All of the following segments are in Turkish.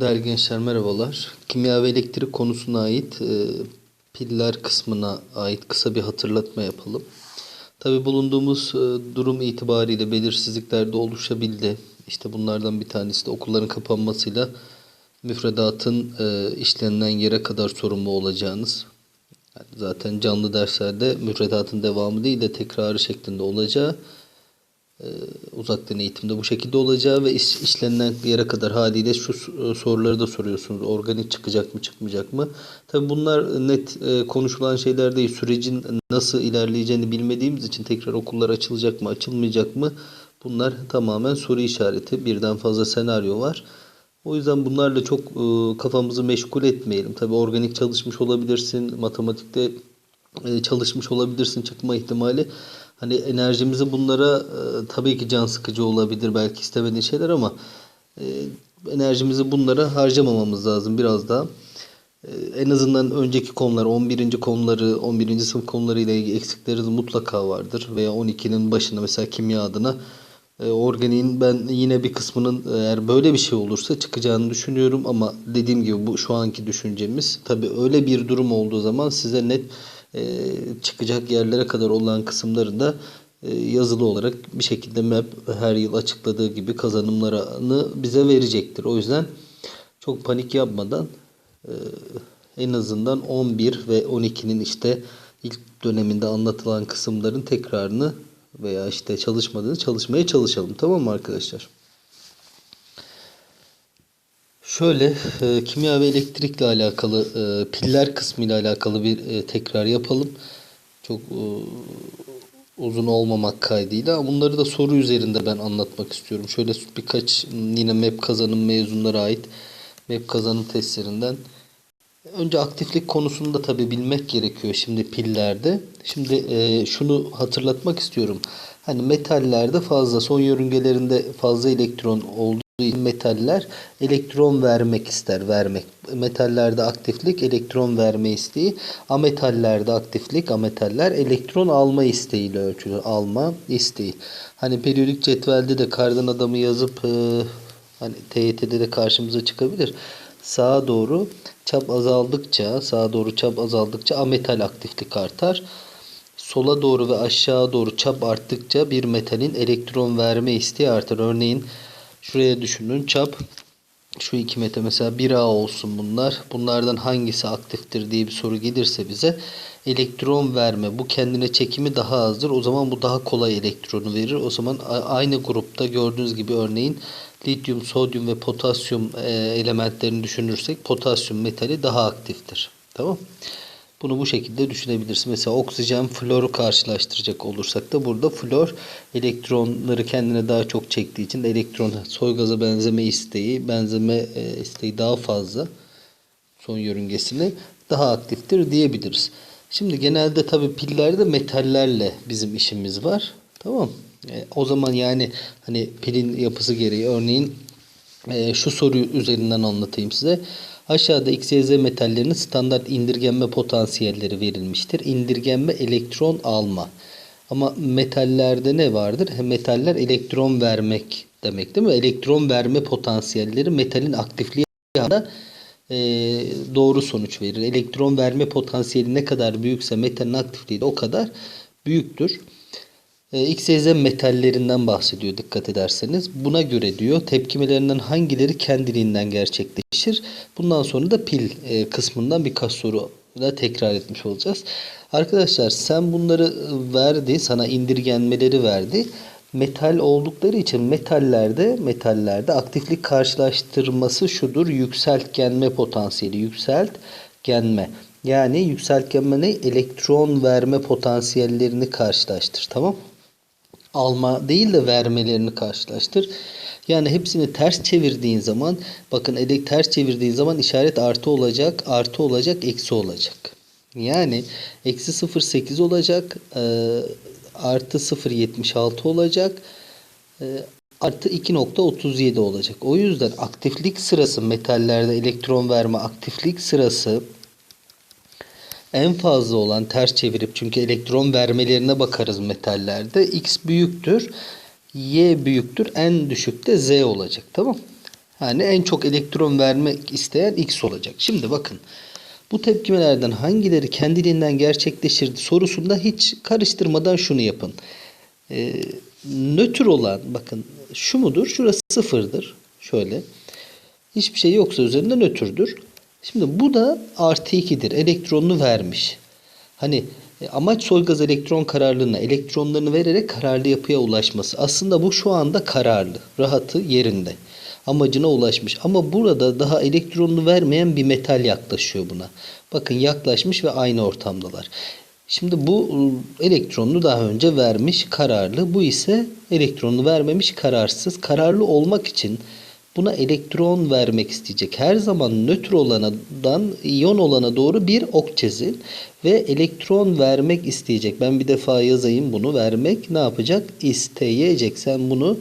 Değerli gençler merhabalar. Kimya ve elektrik konusuna ait e, piller kısmına ait kısa bir hatırlatma yapalım. Tabi bulunduğumuz e, durum itibariyle belirsizlikler de oluşabildi. İşte bunlardan bir tanesi de okulların kapanmasıyla müfredatın e, işlenilen yere kadar sorumlu olacağınız. Yani zaten canlı derslerde müfredatın devamı değil de tekrarı şeklinde olacağı uzaktan eğitimde bu şekilde olacağı ve iş, işlenilen yere kadar haliyle şu s- soruları da soruyorsunuz. Organik çıkacak mı çıkmayacak mı? Tabi bunlar net e, konuşulan şeyler değil. Sürecin nasıl ilerleyeceğini bilmediğimiz için tekrar okullar açılacak mı açılmayacak mı? Bunlar tamamen soru işareti. Birden fazla senaryo var. O yüzden bunlarla çok e, kafamızı meşgul etmeyelim. Tabi organik çalışmış olabilirsin. Matematikte e, çalışmış olabilirsin çıkma ihtimali. Hani enerjimizi bunlara e, tabii ki can sıkıcı olabilir belki istemediğin şeyler ama e, enerjimizi bunlara harcamamamız lazım biraz daha. E, en azından önceki konular 11. konuları 11. sınıf konuları ile ilgili eksikleriniz mutlaka vardır. Veya 12'nin başında mesela kimya adına e, organiğin ben yine bir kısmının eğer böyle bir şey olursa çıkacağını düşünüyorum ama dediğim gibi bu şu anki düşüncemiz. Tabii öyle bir durum olduğu zaman size net e, çıkacak yerlere kadar olan kısımları da e, yazılı olarak bir şekilde MEP her yıl açıkladığı gibi kazanımlarını bize verecektir. O yüzden çok panik yapmadan e, en azından 11 ve 12'nin işte ilk döneminde anlatılan kısımların tekrarını veya işte çalışmadığını çalışmaya çalışalım. Tamam mı arkadaşlar? Şöyle e, kimya ve elektrikle alakalı e, piller kısmı ile alakalı bir e, tekrar yapalım. Çok e, uzun olmamak kaydıyla bunları da soru üzerinde ben anlatmak istiyorum. Şöyle birkaç yine MEP kazanım mezunlara ait MEP kazanım testlerinden Önce aktiflik konusunu da tabii bilmek gerekiyor şimdi pillerde. Şimdi e, şunu hatırlatmak istiyorum. Hani metallerde fazla son yörüngelerinde fazla elektron olduğu metaller elektron vermek ister, vermek. Metallerde aktiflik elektron verme isteği, ametallerde aktiflik, ametaller elektron alma isteğiyle ölçülür. Alma isteği. Hani periyodik cetvelde de kardan adamı yazıp e, hani TYT'de de karşımıza çıkabilir sağa doğru çap azaldıkça, sağa doğru çap azaldıkça ametal aktiflik artar. Sola doğru ve aşağı doğru çap arttıkça bir metalin elektron verme isteği artar. Örneğin şuraya düşünün çap şu iki metal mesela 1A olsun bunlar. Bunlardan hangisi aktiftir diye bir soru gelirse bize elektron verme bu kendine çekimi daha azdır. O zaman bu daha kolay elektronu verir. O zaman aynı grupta gördüğünüz gibi örneğin lityum, sodyum ve potasyum e, elementlerini düşünürsek potasyum metali daha aktiftir. Tamam Bunu bu şekilde düşünebilirsin. Mesela oksijen floru karşılaştıracak olursak da burada flor elektronları kendine daha çok çektiği için elektron soy gaza benzeme isteği, benzeme e, isteği daha fazla son yörüngesini daha aktiftir diyebiliriz. Şimdi genelde tabi pillerde metallerle bizim işimiz var. Tamam. E, o zaman yani hani pilin yapısı gereği örneğin e, şu soru üzerinden anlatayım size. Aşağıda X, Y, Z metallerinin standart indirgenme potansiyelleri verilmiştir. İndirgenme elektron alma. Ama metallerde ne vardır? Metaller elektron vermek demek değil mi? Elektron verme potansiyelleri metalin aktifliği da e, doğru sonuç verir. Elektron verme potansiyeli ne kadar büyükse metalin aktifliği de o kadar büyüktür. E, X, metallerinden bahsediyor dikkat ederseniz. Buna göre diyor tepkimelerinden hangileri kendiliğinden gerçekleşir. Bundan sonra da pil e, kısmından birkaç soru da tekrar etmiş olacağız. Arkadaşlar sen bunları verdi, sana indirgenmeleri verdi. Metal oldukları için metallerde metallerde aktiflik karşılaştırması şudur. Yükseltgenme potansiyeli, yükseltgenme. Yani yükseltgenme ne? Elektron verme potansiyellerini karşılaştır. Tamam? Alma değil de vermelerini karşılaştır. Yani hepsini ters çevirdiğin zaman bakın elek ters çevirdiğin zaman işaret artı olacak, artı olacak, eksi olacak. Yani eksi 0.8 olacak, e, artı 0.76 olacak, e, artı 2.37 olacak. O yüzden aktiflik sırası metallerde elektron verme aktiflik sırası en fazla olan ters çevirip çünkü elektron vermelerine bakarız metallerde. X büyüktür. Y büyüktür. En düşükte Z olacak. Tamam. Yani en çok elektron vermek isteyen X olacak. Şimdi bakın. Bu tepkimelerden hangileri kendiliğinden gerçekleşir sorusunda hiç karıştırmadan şunu yapın. Ee, nötr olan bakın şu mudur? Şurası sıfırdır. Şöyle. Hiçbir şey yoksa üzerinde nötrdür. Şimdi bu da artı 2'dir. Elektronunu vermiş. Hani e, amaç soygaz elektron kararlılığına elektronlarını vererek kararlı yapıya ulaşması. Aslında bu şu anda kararlı. Rahatı yerinde. Amacına ulaşmış. Ama burada daha elektronunu vermeyen bir metal yaklaşıyor buna. Bakın yaklaşmış ve aynı ortamdalar. Şimdi bu e, elektronunu daha önce vermiş kararlı. Bu ise elektronunu vermemiş kararsız. Kararlı olmak için buna elektron vermek isteyecek. Her zaman nötr olanadan iyon olana doğru bir ok çizin ve elektron vermek isteyecek. Ben bir defa yazayım bunu vermek ne yapacak? İsteyecek. Sen bunu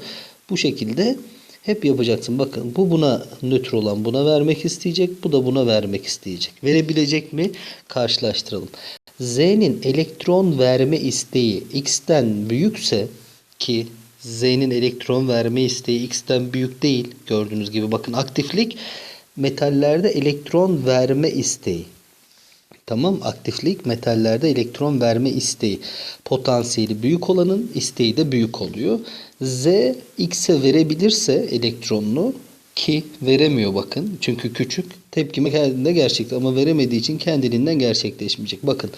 bu şekilde hep yapacaksın. Bakın bu buna nötr olan buna vermek isteyecek. Bu da buna vermek isteyecek. Verebilecek mi? Karşılaştıralım. Z'nin elektron verme isteği x'ten büyükse ki Z'nin elektron verme isteği x'ten büyük değil. Gördüğünüz gibi bakın aktiflik metallerde elektron verme isteği. Tamam aktiflik metallerde elektron verme isteği. Potansiyeli büyük olanın isteği de büyük oluyor. Z X'e verebilirse elektronunu ki veremiyor bakın. Çünkü küçük tepkime kendinde gerçekte ama veremediği için kendiliğinden gerçekleşmeyecek. Bakın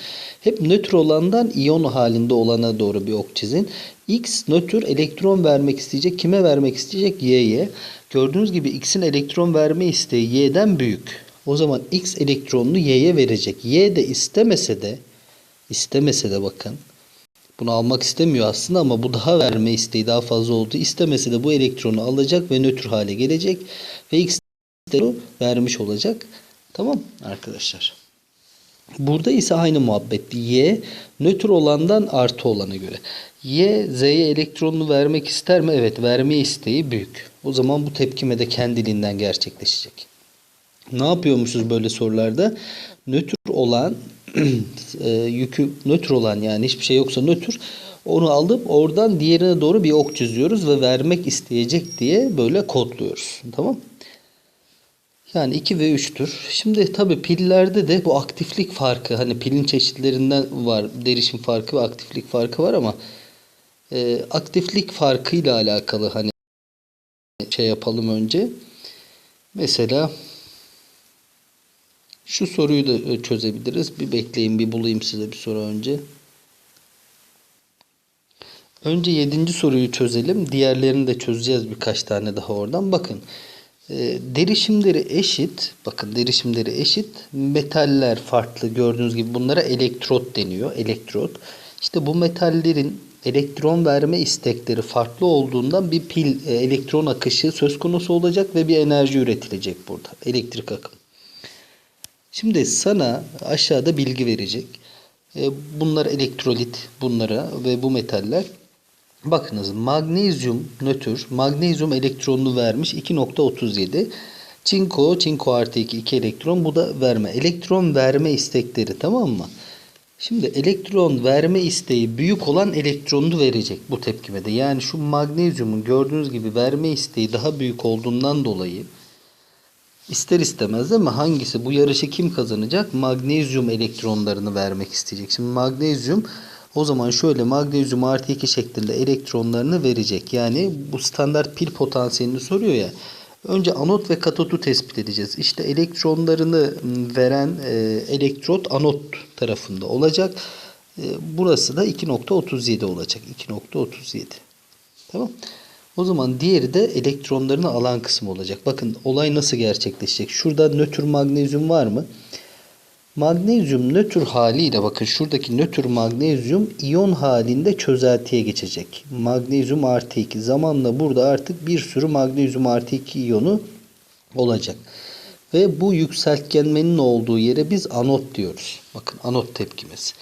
hep nötr olandan iyon halinde olana doğru bir ok çizin. X nötr elektron vermek isteyecek. Kime vermek isteyecek? Y'ye. Gördüğünüz gibi X'in elektron verme isteği Y'den büyük. O zaman X elektronunu Y'ye verecek. Y de istemese de istemese de bakın bunu almak istemiyor aslında ama bu daha verme isteği daha fazla olduğu istemese de bu elektronu alacak ve nötr hale gelecek ve X vermiş olacak. Tamam arkadaşlar. Burada ise aynı muhabbet. Y nötr olandan artı olana göre. Y Z'ye elektronunu vermek ister mi? Evet verme isteği büyük. O zaman bu tepkime de kendiliğinden gerçekleşecek. Ne yapıyormuşuz böyle sorularda? Nötr olan e, yükü nötr olan yani hiçbir şey yoksa nötr onu alıp oradan diğerine doğru bir ok çiziyoruz ve vermek isteyecek diye böyle kodluyoruz. Tamam? Yani 2 ve 3'tür. Şimdi tabi pillerde de bu aktiflik farkı hani pilin çeşitlerinden var. Derişim farkı ve aktiflik farkı var ama e, aktiflik farkıyla alakalı hani şey yapalım önce. Mesela şu soruyu da çözebiliriz. Bir bekleyin bir bulayım size bir soru önce. Önce yedinci soruyu çözelim. Diğerlerini de çözeceğiz birkaç tane daha oradan. Bakın e, derişimleri eşit. Bakın derişimleri eşit. Metaller farklı. Gördüğünüz gibi bunlara elektrot deniyor. Elektrot. İşte bu metallerin elektron verme istekleri farklı olduğundan bir pil e, elektron akışı söz konusu olacak ve bir enerji üretilecek burada. Elektrik akım. Şimdi sana aşağıda bilgi verecek. E, bunlar elektrolit bunlara ve bu metaller. Bakınız magnezyum nötr, magnezyum elektronunu vermiş 2.37. Çinko, çinko artı 2, 2 elektron bu da verme. Elektron verme istekleri tamam mı? Şimdi elektron verme isteği büyük olan elektronunu verecek bu tepkimede. Yani şu magnezyumun gördüğünüz gibi verme isteği daha büyük olduğundan dolayı İster istemez değil mi? Hangisi bu yarışı kim kazanacak? Magnezyum elektronlarını vermek isteyecek. Şimdi magnezyum o zaman şöyle magnezyum artı 2 şeklinde elektronlarını verecek. Yani bu standart pil potansiyelini soruyor ya. Önce anot ve katotu tespit edeceğiz. İşte elektronlarını veren e, elektrot anot tarafında olacak. Burası da 2.37 olacak. 2.37. Tamam. O zaman diğeri de elektronlarını alan kısmı olacak. Bakın olay nasıl gerçekleşecek? Şurada nötr magnezyum var mı? Magnezyum nötr haliyle bakın şuradaki nötr magnezyum iyon halinde çözeltiye geçecek. Magnezyum artı 2 zamanla burada artık bir sürü magnezyum artı 2 iyonu olacak. Ve bu yükseltgenmenin olduğu yere biz anot diyoruz. Bakın anot tepkimesi.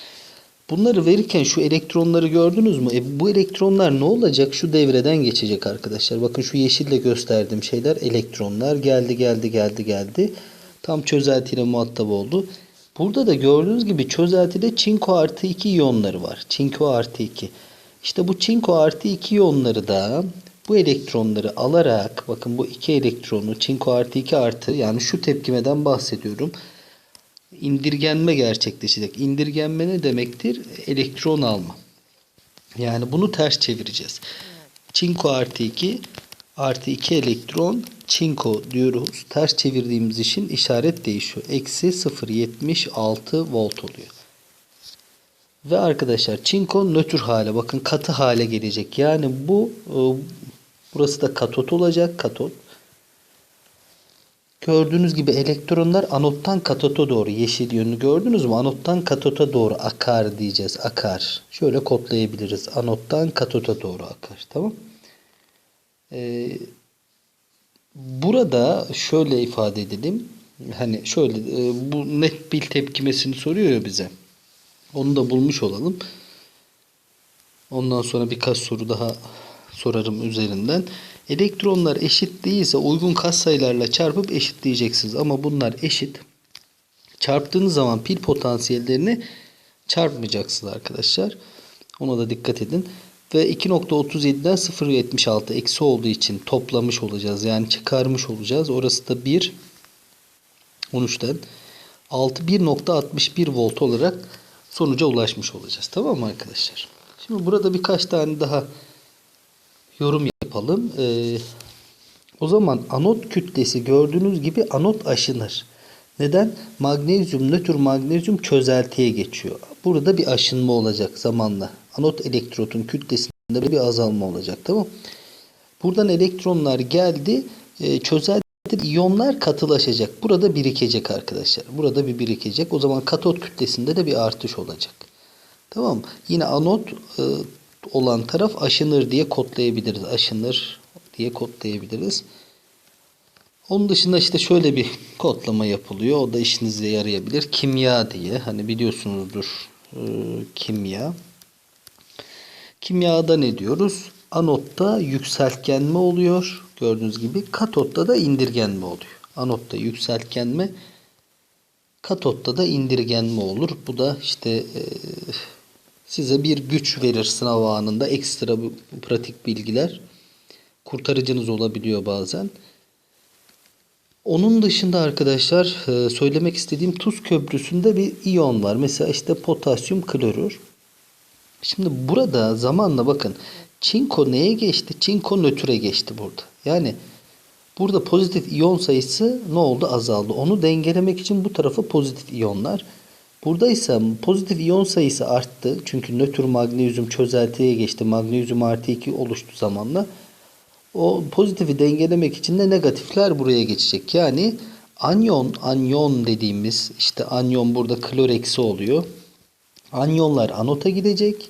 Bunları verirken şu elektronları gördünüz mü? E bu elektronlar ne olacak? Şu devreden geçecek arkadaşlar. Bakın şu yeşille gösterdiğim şeyler elektronlar. Geldi geldi geldi geldi. Tam çözeltiyle muhatap oldu. Burada da gördüğünüz gibi çözeltide çinko artı 2 iyonları var. Çinko artı 2. İşte bu çinko artı 2 iyonları da Bu elektronları alarak bakın bu iki elektronu çinko artı 2 artı yani şu tepkimeden bahsediyorum. İndirgenme gerçekleşecek. İndirgenme ne demektir? Elektron alma. Yani bunu ters çevireceğiz. Çinko artı 2 artı 2 elektron çinko diyoruz. Ters çevirdiğimiz için işaret değişiyor. Eksi 0.76 volt oluyor. Ve arkadaşlar çinko nötr hale bakın katı hale gelecek. Yani bu e, burası da katot olacak. Katot. Gördüğünüz gibi elektronlar anottan katota doğru yeşil yönünü gördünüz mü? Anottan katota doğru akar diyeceğiz. Akar. Şöyle kodlayabiliriz. Anottan katota doğru akar. Tamam. Ee, burada şöyle ifade edelim. Hani şöyle e, bu net bir tepkimesini soruyor ya bize. Onu da bulmuş olalım. Ondan sonra birkaç soru daha sorarım üzerinden. Elektronlar eşit değilse uygun katsayılarla çarpıp eşitleyeceksiniz. Ama bunlar eşit. Çarptığınız zaman pil potansiyellerini çarpmayacaksınız arkadaşlar. Ona da dikkat edin. Ve 2.37'den 0.76 eksi olduğu için toplamış olacağız. Yani çıkarmış olacağız. Orası da 1. 13'ten 6 1.61 volt olarak sonuca ulaşmış olacağız. Tamam mı arkadaşlar? Şimdi burada birkaç tane daha yorum yapalım. Ee, o zaman anot kütlesi gördüğünüz gibi anot aşınır. Neden? Magnezyum, nötr magnezyum çözeltiye geçiyor. Burada bir aşınma olacak zamanla. Anot elektrodun kütlesinde bir azalma olacak. Tamam Buradan elektronlar geldi. E, çözelti iyonlar katılaşacak. Burada birikecek arkadaşlar. Burada bir birikecek. O zaman katot kütlesinde de bir artış olacak. Tamam Yine anot e, olan taraf aşınır diye kodlayabiliriz. Aşınır diye kodlayabiliriz. Onun dışında işte şöyle bir kodlama yapılıyor. O da işinize yarayabilir. Kimya diye. Hani biliyorsunuzdur e, kimya. Kimyada ne diyoruz? Anotta yükseltgenme oluyor. Gördüğünüz gibi katotta da indirgenme oluyor. Anotta yükseltgenme, katotta da indirgenme olur. Bu da işte e, size bir güç verir sınav anında. Ekstra bir pratik bilgiler. Kurtarıcınız olabiliyor bazen. Onun dışında arkadaşlar e, söylemek istediğim tuz köprüsünde bir iyon var. Mesela işte potasyum klorür. Şimdi burada zamanla bakın çinko neye geçti? Çinko nötre geçti burada. Yani burada pozitif iyon sayısı ne oldu? Azaldı. Onu dengelemek için bu tarafa pozitif iyonlar. Burada ise pozitif iyon sayısı arttı. Çünkü nötr magnezyum çözeltiye geçti. Magnezyum artı 2 oluştu zamanla. O pozitifi dengelemek için de negatifler buraya geçecek. Yani anyon, anyon dediğimiz işte anyon burada klor eksi oluyor. Anyonlar anota gidecek.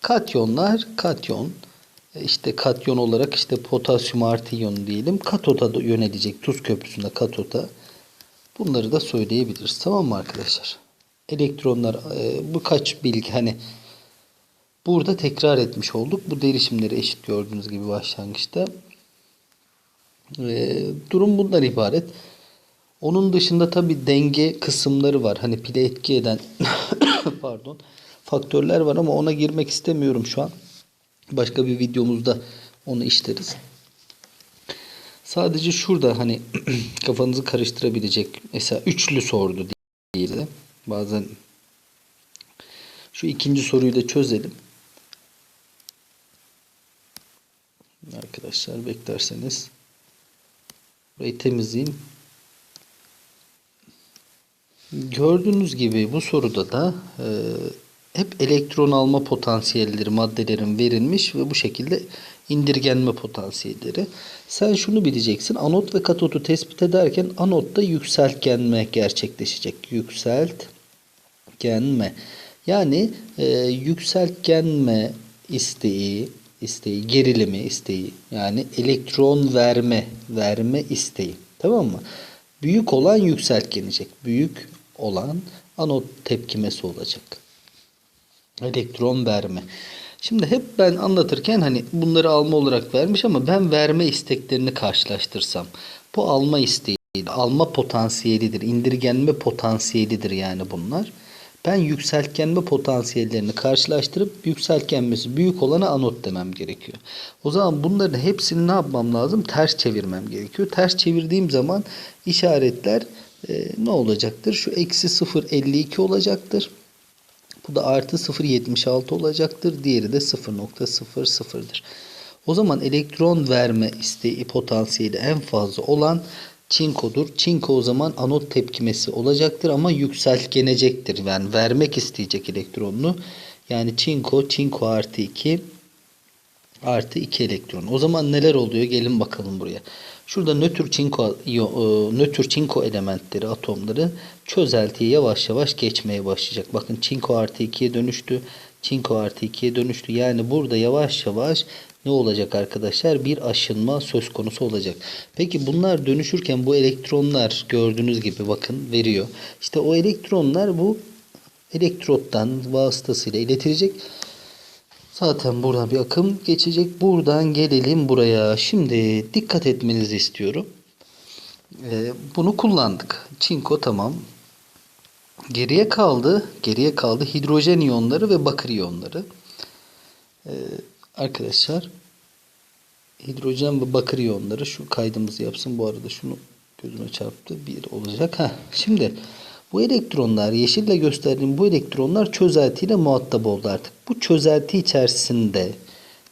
Katyonlar katyon işte katyon olarak işte potasyum artı iyon diyelim. Katota da yönelecek tuz köprüsünde katota. Bunları da söyleyebiliriz. Tamam mı arkadaşlar? Elektronlar e, bu kaç bilgi hani burada tekrar etmiş olduk. Bu derişimleri eşit gördüğünüz gibi başlangıçta. E, durum bundan ibaret. Onun dışında tabi denge kısımları var. Hani pile etki eden pardon faktörler var ama ona girmek istemiyorum şu an. Başka bir videomuzda onu işleriz. Sadece şurada hani kafanızı karıştırabilecek mesela üçlü sordu diyelim. Bazen şu ikinci soruyu da çözelim. Arkadaşlar beklerseniz burayı temizleyeyim. Gördüğünüz gibi bu soruda da e, hep elektron alma potansiyelleri maddelerin verilmiş ve bu şekilde indirgenme potansiyelleri. Sen şunu bileceksin. Anot ve katotu tespit ederken anotta yükseltgenme gerçekleşecek. Yükseltgenme. Yani e, yükseltgenme isteği, isteği, gerilimi isteği. Yani elektron verme, verme isteği. Tamam mı? Büyük olan yükseltgenecek. Büyük olan anot tepkimesi olacak. Elektron verme. Şimdi hep ben anlatırken hani bunları alma olarak vermiş ama ben verme isteklerini karşılaştırsam bu alma isteği, alma potansiyelidir, indirgenme potansiyelidir yani bunlar. Ben yükseltgenme potansiyellerini karşılaştırıp yükseltgenmesi büyük olana anot demem gerekiyor. O zaman bunların hepsini ne yapmam lazım? Ters çevirmem gerekiyor. Ters çevirdiğim zaman işaretler e, ne olacaktır? Şu eksi 0.52 olacaktır. Bu da artı 0.76 olacaktır. Diğeri de 0.00'dır. O zaman elektron verme isteği potansiyeli en fazla olan çinkodur. Çinko o zaman anot tepkimesi olacaktır ama yükseltgenecektir. Yani vermek isteyecek elektronunu. Yani çinko, çinko artı 2 artı 2 elektron. O zaman neler oluyor? Gelin bakalım buraya. Şurada nötr çinko, e, nötr çinko elementleri, atomları çözeltiye yavaş yavaş geçmeye başlayacak. Bakın çinko artı 2'ye dönüştü. Çinko artı 2'ye dönüştü. Yani burada yavaş yavaş ne olacak arkadaşlar? Bir aşınma söz konusu olacak. Peki bunlar dönüşürken bu elektronlar gördüğünüz gibi bakın veriyor. İşte o elektronlar bu elektrottan vasıtasıyla iletilecek. Zaten buradan bir akım geçecek. Buradan gelelim buraya. Şimdi dikkat etmenizi istiyorum. Ee, bunu kullandık. Çinko tamam. Geriye kaldı. Geriye kaldı hidrojen iyonları ve bakır iyonları. Ee, arkadaşlar hidrojen ve bakır iyonları şu kaydımızı yapsın. Bu arada şunu gözüme çarptı. Bir olacak. Heh, şimdi bu elektronlar yeşille gösterdiğim bu elektronlar çözeltiyle muhatap oldu artık. Bu çözelti içerisinde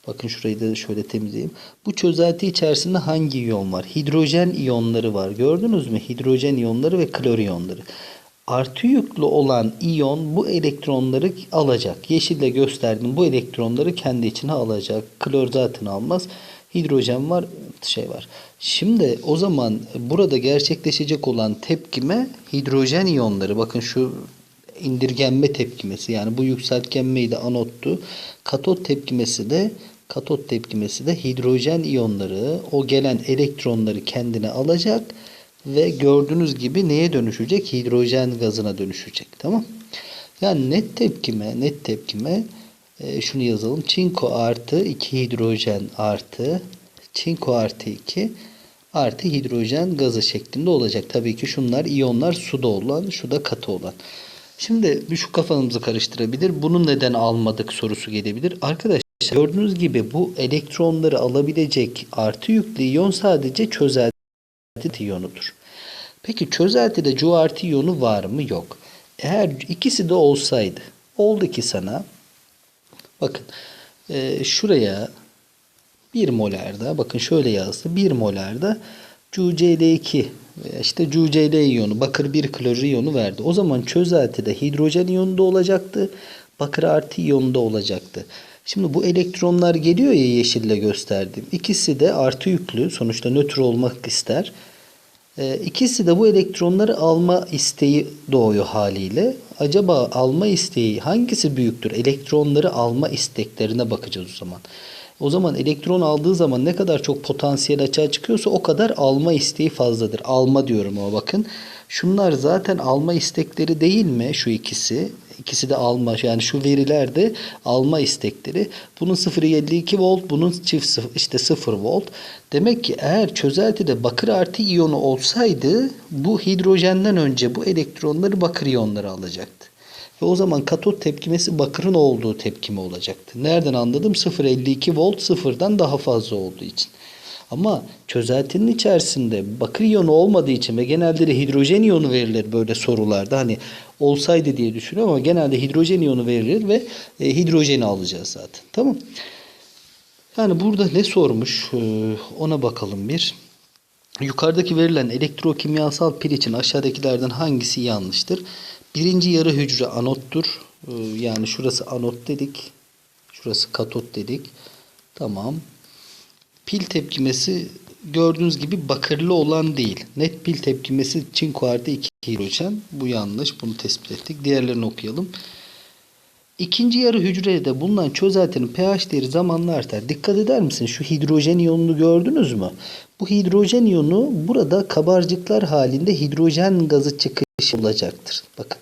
bakın şurayı da şöyle temizleyeyim. Bu çözelti içerisinde hangi iyon var? Hidrojen iyonları var. Gördünüz mü? Hidrojen iyonları ve klor iyonları. Artı yüklü olan iyon bu elektronları alacak. Yeşille gösterdiğim bu elektronları kendi içine alacak. Klor zaten almaz. Hidrojen var, şey var. Şimdi o zaman burada gerçekleşecek olan tepkime hidrojen iyonları. Bakın şu indirgenme tepkimesi yani bu yükseltgenmeydi anottu. Katot tepkimesi de katot tepkimesi de hidrojen iyonları o gelen elektronları kendine alacak ve gördüğünüz gibi neye dönüşecek? Hidrojen gazına dönüşecek. Tamam? Yani net tepkime, net tepkime e, şunu yazalım. Çinko artı 2 hidrojen artı çinko artı 2 artı hidrojen gazı şeklinde olacak. Tabii ki şunlar iyonlar suda olan, şu da katı olan. Şimdi şu kafamızı karıştırabilir. Bunu neden almadık sorusu gelebilir. Arkadaşlar gördüğünüz gibi bu elektronları alabilecek artı yüklü iyon sadece çözelti iyonudur. Peki çözeltide cu artı iyonu var mı? Yok. Eğer ikisi de olsaydı oldu ki sana bakın e, şuraya 1 molarda bakın şöyle yazdı 1 molarda CuCl2 veya işte CuCl iyonu bakır 1 klorür iyonu verdi. O zaman çözeltide hidrojen iyonu da olacaktı. Bakır artı iyonu da olacaktı. Şimdi bu elektronlar geliyor ya yeşille gösterdiğim. İkisi de artı yüklü. Sonuçta nötr olmak ister. Ee, ikisi de bu elektronları alma isteği doğuyor haliyle. Acaba alma isteği hangisi büyüktür? Elektronları alma isteklerine bakacağız o zaman. O zaman elektron aldığı zaman ne kadar çok potansiyel açığa çıkıyorsa o kadar alma isteği fazladır. Alma diyorum ama bakın. Şunlar zaten alma istekleri değil mi şu ikisi? İkisi de alma yani şu veriler de alma istekleri. Bunun 0.52 volt, bunun çift sıfır, işte 0 volt. Demek ki eğer çözeltide bakır artı iyonu olsaydı bu hidrojenden önce bu elektronları bakır iyonları alacaktı. Ve o zaman katot tepkimesi bakırın olduğu tepkime olacaktı. Nereden anladım? 0.52 volt sıfırdan daha fazla olduğu için. Ama çözeltinin içerisinde bakır iyonu olmadığı için ve genelde de hidrojen iyonu verilir böyle sorularda. Hani olsaydı diye düşünüyorum ama genelde hidrojen iyonu verilir ve e, hidrojeni alacağız zaten. Tamam. Yani burada ne sormuş ee, ona bakalım bir. Yukarıdaki verilen elektrokimyasal pil için aşağıdakilerden hangisi yanlıştır? Birinci yarı hücre anottur. Ee, Yani şurası anot dedik. Şurası katot dedik. Tamam. Pil tepkimesi gördüğünüz gibi bakırlı olan değil. Net pil tepkimesi çinko artı 2 hidrojen. Bu yanlış. Bunu tespit ettik. Diğerlerini okuyalım. İkinci yarı hücrede bulunan çözeltinin pH değeri zamanla artar. Dikkat eder misin? Şu hidrojen iyonunu gördünüz mü? Bu hidrojen iyonu burada kabarcıklar halinde hidrojen gazı çıkışı olacaktır. Bakın.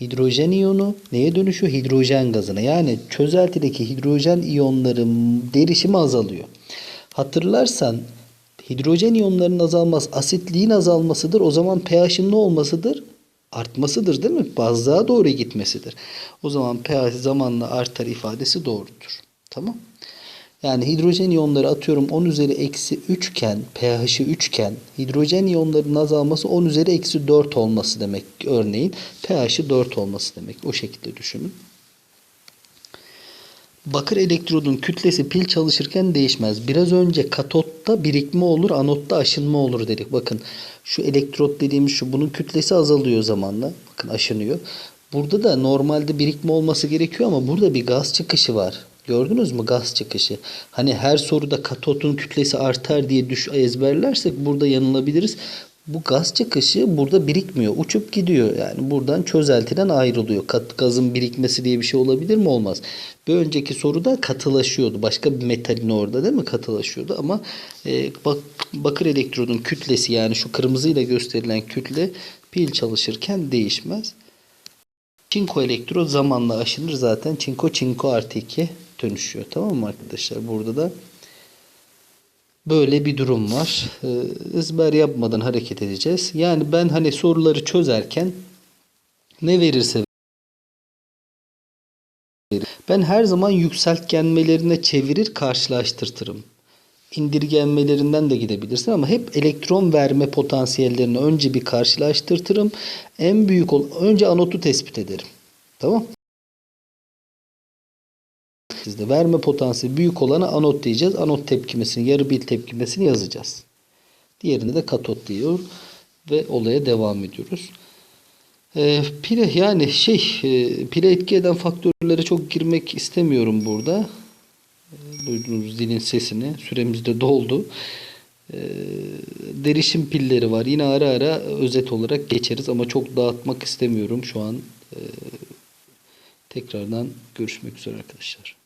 Hidrojen iyonu neye dönüşüyor? Hidrojen gazına. Yani çözeltideki hidrojen iyonların derişimi azalıyor. Hatırlarsan hidrojen iyonlarının azalması asitliğin azalmasıdır. O zaman pH'in ne olmasıdır? artmasıdır değil mi? Bazlığa doğru gitmesidir. O zaman pH zamanla artar ifadesi doğrudur. Tamam. Yani hidrojen iyonları atıyorum 10 üzeri eksi 3 iken pH'i 3 iken hidrojen iyonlarının azalması 10 üzeri eksi 4 olması demek örneğin. pH'i 4 olması demek. O şekilde düşünün. Bakır elektrodun kütlesi pil çalışırken değişmez. Biraz önce katotta birikme olur, anotta aşınma olur dedik. Bakın şu elektrot dediğimiz şu bunun kütlesi azalıyor zamanla. Bakın aşınıyor. Burada da normalde birikme olması gerekiyor ama burada bir gaz çıkışı var. Gördünüz mü gaz çıkışı? Hani her soruda katotun kütlesi artar diye düş ezberlersek burada yanılabiliriz. Bu gaz çıkışı burada birikmiyor. Uçup gidiyor. Yani buradan çözeltiden ayrılıyor. Kat, gazın birikmesi diye bir şey olabilir mi? Olmaz. Bir önceki soruda katılaşıyordu. Başka bir metalin orada değil mi? Katılaşıyordu ama e, bak, bakır elektrodun kütlesi yani şu kırmızıyla gösterilen kütle pil çalışırken değişmez. Çinko elektrot zamanla aşınır zaten. Çinko çinko artı 2 dönüşüyor. Tamam mı arkadaşlar? Burada da böyle bir durum var. Ee, ezber yapmadan hareket edeceğiz. Yani ben hani soruları çözerken ne verirse verir. Ben her zaman yükseltgenmelerine çevirir karşılaştırtırım. İndirgenmelerinden de gidebilirsin ama hep elektron verme potansiyellerini önce bir karşılaştırtırım. En büyük ol önce anotu tespit ederim. Tamam? Sizde verme potansiyeli büyük olana anot diyeceğiz. Anot tepkimesini, yarı bil tepkimesini yazacağız. Diğerini de katot diyor ve olaya devam ediyoruz. E, pile yani şey e, pile etki eden faktörlere çok girmek istemiyorum burada. E, duyduğunuz zilin sesini süremiz de doldu. E, derişim pilleri var. Yine ara ara özet olarak geçeriz ama çok dağıtmak istemiyorum şu an. E, tekrardan görüşmek üzere arkadaşlar.